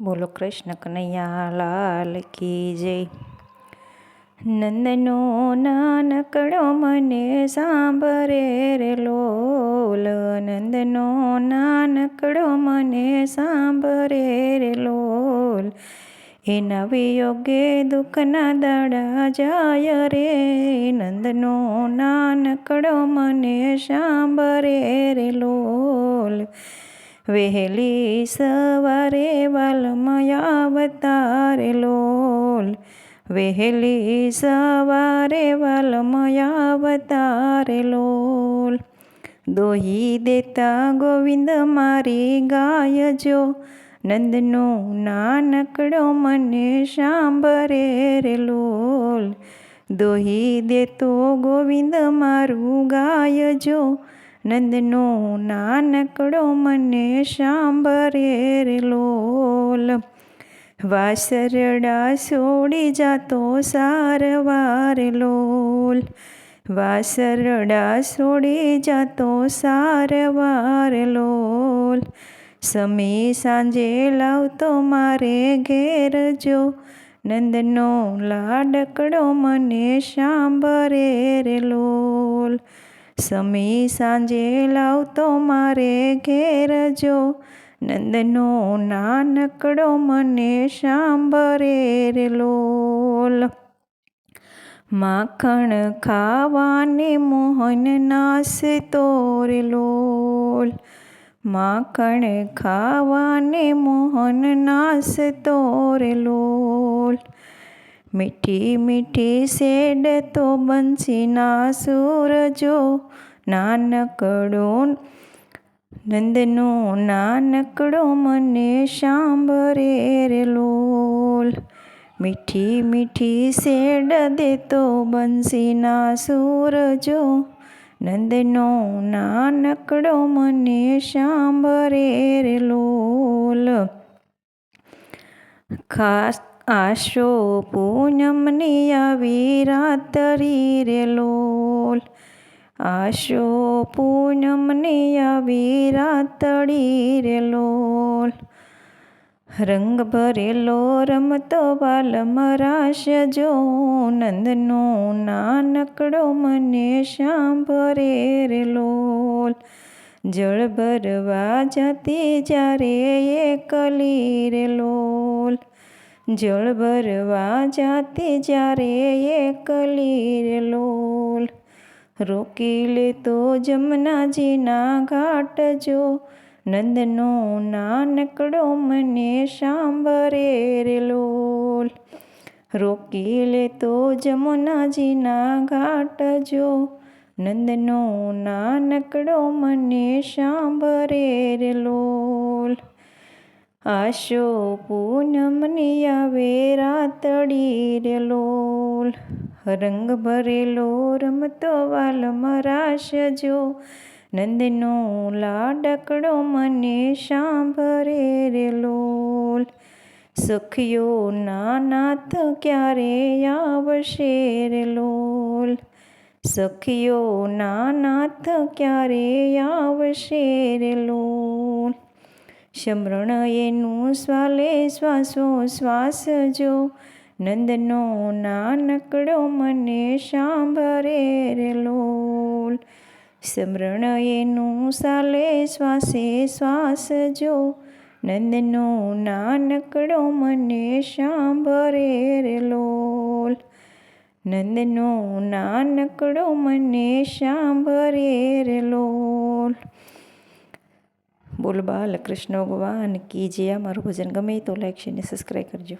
બોલો કૃષ્ણ કનૈયા લાલ કી જય. નંદનો નાનકડો મને સાંભરે રે લોલ. નંદનો નાનકડો મને સાંભરે રે લોલ. એના વિયોગે દુઃખના દાડા જાય રે. નંદનો નાનકડો મને સાંભરે રે લોલ. વહેલી સવારે વાલમયા અવતારે લોલ. વહેલી સવારે વાલમયા અવતારે લોલ. દોહી દેતા ગોવિંદ મારી ગાય જો. નંદનો નાનકડો મને સાંભરે રે લોલ. દોહી દેતો ગોવિંદ મારું ગાય જો. નંદનો નાનકડો મને સાંભરે રે લોલ. વાસરડા છોડી જાતો સારવાર લોલ. વાસરડા છોડી જાતો સારવાર લોલ. સમી સાંજે લાવતો મારે ઘેર જો. નંદનો લાડકડો મને સાંભરે લોલ. સમી સાંજે લાવતો મારે ઘેર જો. નંદનો નાનકડો મને સાંભરે લોલ. માખણ ખાવાને મોહન નાસ તોર લોલ. માખણ ખાવાને મોહન નાસ તોર લોલ. મીઠી મીઠી શેડ તો બંસીના સૂરજો, નાનકડો નંદનો નાનકડો મને સાંભરે રે લોલ. મીઠી મીઠી શેડ દેતો બંસીના સૂરજો, નંદનો નાનકડો મને સાંભરે રે લોલ. ખાસ આશો પૂનમની આવી રાતરી રે લોલ આશો પૂનમની આવી રાતડી રે લોલ રંગ ભરેલો રમતો બાલ મરાશ જો નંદનો નાનકડો મને સાંભરે રે લોલ જળ ભરવા જતી જ્યારે એકલી રે લોલ જળ ભરવા જાતે જ્યારે એકલી લોલ. રોકી લેતો જમનાજીના ઘાટ જો નંદનો નાનકડો મને સાંભરે રે લોલ. રોકી લેતો જમુનાજીના ઘાટ જો નંદનો નાનકડો મને સાંભરે રે લોલ. આશો પૂનમની આવે રાતડી રે લોલ, રંગ ભરેલો રમતો વાલ મરાશજો નંદનો લાડકડો મને સાંભરે રે લોલ. સખીઓ નાનાથ ક્યારે આવશે રે લોલ? સખીઓ નાનાથ ક્યારે આવશે રે લોલ? સમરણ એનું સ્વાલે શ્વાસો શ્વાસ જો નંદનો નાનકડો મને સાંભરે રે લોલ. સમરણ એનું સાલે શ્વાસે શ્વાસ જો નંદનો નાનકડો મને સાંભરે રે લોલ. નંદનો નાનકડો મને સાંભરે રે બોલ કૃષ્ણ ભગવાન કી જે અમારું ભજન ગમે તો લાઈક શેર ને સબસ્ક્રાઈબ કરજો.